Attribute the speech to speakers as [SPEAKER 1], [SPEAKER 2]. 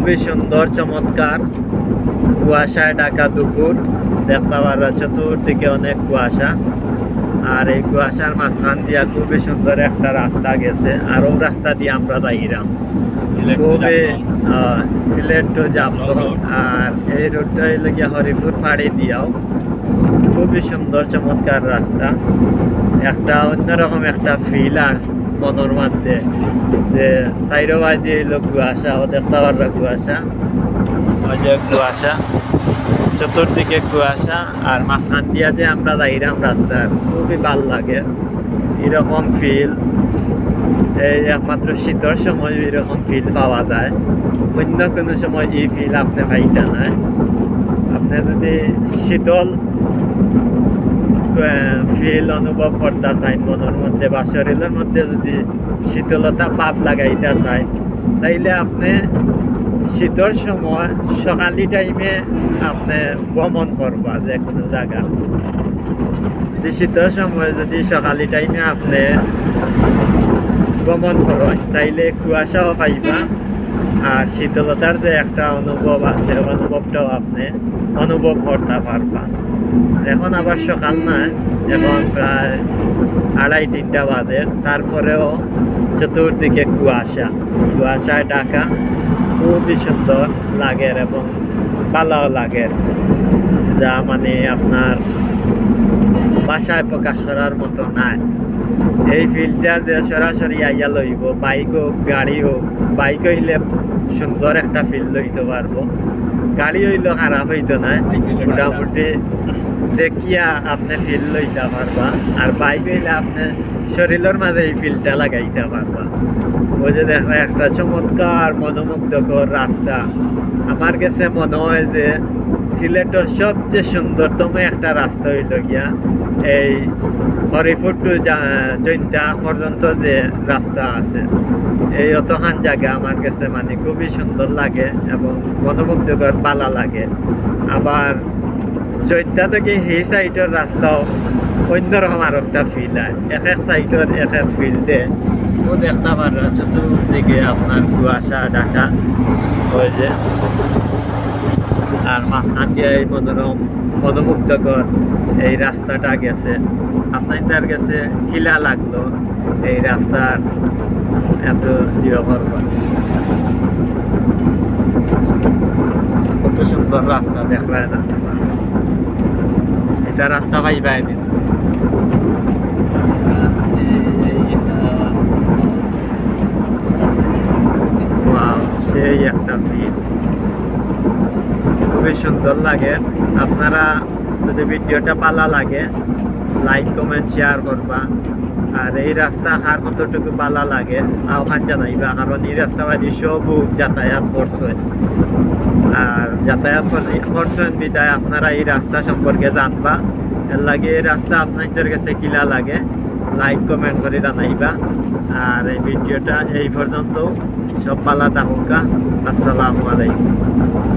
[SPEAKER 1] খুবই সুন্দর চমৎকার। কুয়াশায় ঢাকা দুপুর দেখতে পারা চতুর্দিকে অনেক কুয়াশা। আর এই কুয়াশার মাঝখান দিয়া খুবই সুন্দর একটা রাস্তা গেছে আর ওই রাস্তা দিয়ে আমরা যাইরাম খুবই সিলেট যাব আর এই রোডটা গিয়া হরিপুর পাড়ি দিয়াও। খুবই সুন্দর চমৎকার রাস্তা। একটা অন্যরকম একটা ফিল আর মনের মধ্যে যে সাইডো বাজে কুয়াশা ও কুয়াশা যে কুয়াশা চতুর্দিকে কুয়াশা আর মাঝখান দিয়া যে আমরা যাইরাম রাস্তার খুবই ভালো লাগে। এরকম ফিল এই একমাত্র শীতের সময় এরকম ফিল পাওয়া যায়। অন্য কোনো সময় এই ফিল আপনি পাইতে না আপনি যদি শীতল ফিল অনুভব করতে চাই মনের মধ্যে বা শরীরের মধ্যে যদি শীতলতা পাপ লাগাইতে চাই তাইলে আপনি শীতের সময় সকালি টাইমে আপনি ভ্রমণ করবা যে কোনো জায়গা। যদি শীতের সময় যদি সকালি টাইমে আপনি ভ্রমণ করেন তাইলে কুয়াশাও পাইবা আর শীতলতার যে একটা অনুভব আছে, অনুভবটাও আপনি অনুভব করতে পারবা এখন আবার সকাল না, এখন প্রায় আড়াই, তিনটা বাজে। তারপরেও চতুর্দিকে কুয়াশা। কুয়াশায় ঢাকা খুবই সুন্দর লাগে এবং ভালো লাগে যা মানে আপনার বাসায় প্রকাশ করার মতো নাই। এই ফিল্ডটা যে সরাসরি আইয়া লইব বাইক হোক, গাড়ি হোক বাইক হইলে সুন্দর একটা ফিল্ড লইতে পারব। গাড়ি হইলেও খারাপ হইতো না। মোটামুটি দেখিয়া আপনি ফিল লইতে পারবা। আর বাইক হইলে আপনি শরীরের মাঝে এই ফিলটা লাগাইতে পারবা। ওই যে দেখো, একটা চমৎকার, মনোমুগ্ধকর রাস্তা। আমার কাছে মনে হয় যে সিলেটের সবচেয়ে সুন্দরতম একটা রাস্তা হইল গিয়া এই হরিপুর টু পর্যন্ত যে রাস্তা আছে। এই অতখান জায়গা আমার কাছে মানে খুবই সুন্দর লাগে এবং মনোমুগ্ধকর পালা লাগে। আবার জৈন্তা থেকে সেই সাইডের রাস্তাও অন্যরকম আর একটা ফিল হয়। এক এক সাইডের এক এক ফিল্ডে ও দেখতে পারা, চতুর্দিকে আপনার কুয়াশা, ঢাকা, ওই যে আর মাঝখান দিয়ে এই মনোরম মনোমুগ্ধকর এই রাস্তাটা গেছে আপনার তার কাছে কিলা লাগল এই রাস্তার এত ইয়ে করব কত সুন্দর রাস্তা দেখলায় না? এটা রাস্তা পাইবাই দিন। Wow, সেই একটা ফিল খুবই সুন্দর লাগে। আপনারা যদি ভিডিওটা পালা লাগে লাইক কমেন্ট শেয়ার করবা। আর এই রাস্তা আর কতটুকু পালা লাগে, আহ্বান জানাইবা। কারণ এই রাস্তা বাজি সব যাতায়াত করছেন আর যাতায়াত কর- করছেন বিদায় আপনারা এই রাস্তা সম্পর্কে জানবা। এর লাগে এই রাস্তা আপনাদের কাছে কিলা লাগে লাইক কমেন্ট করে জানাইবা। আর এই ভিডিওটা এই পর্যন্ত। সব পালা থাকুকা আসসালামু আলাইকুম।